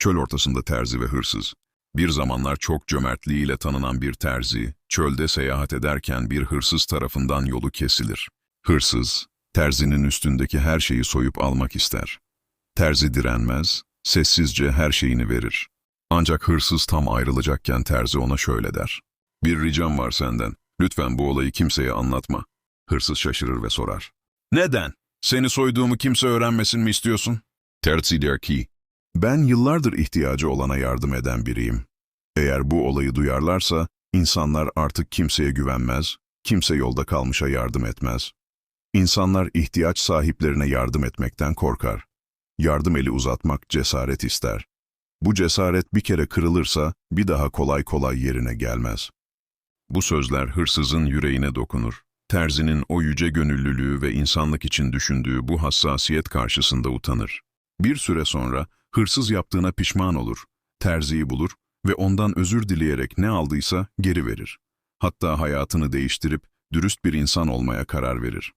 Çöl ortasında terzi ve hırsız. Bir zamanlar çok cömertliğiyle tanınan bir terzi, çölde seyahat ederken bir hırsız tarafından yolu kesilir. Hırsız, terzinin üstündeki her şeyi soyup almak ister. Terzi direnmez, sessizce her şeyini verir. Ancak hırsız tam ayrılacakken terzi ona şöyle der. Bir ricam var senden. Lütfen bu olayı kimseye anlatma. Hırsız şaşırır ve sorar. Neden? Seni soyduğumu kimse öğrenmesin mi istiyorsun? Terzi der ki, ben yıllardır ihtiyacı olana yardım eden biriyim. Eğer bu olayı duyarlarsa, insanlar artık kimseye güvenmez, kimse yolda kalmışa yardım etmez. İnsanlar ihtiyaç sahiplerine yardım etmekten korkar. Yardım eli uzatmak cesaret ister. Bu cesaret bir kere kırılırsa bir daha kolay kolay yerine gelmez. Bu sözler hırsızın yüreğine dokunur. Terzinin o yüce gönüllülüğü ve insanlık için düşündüğü bu hassasiyet karşısında utanır. Bir süre sonra hırsız yaptığına pişman olur, terziyi bulur ve ondan özür dileyerek ne aldıysa geri verir. Hatta hayatını değiştirip dürüst bir insan olmaya karar verir.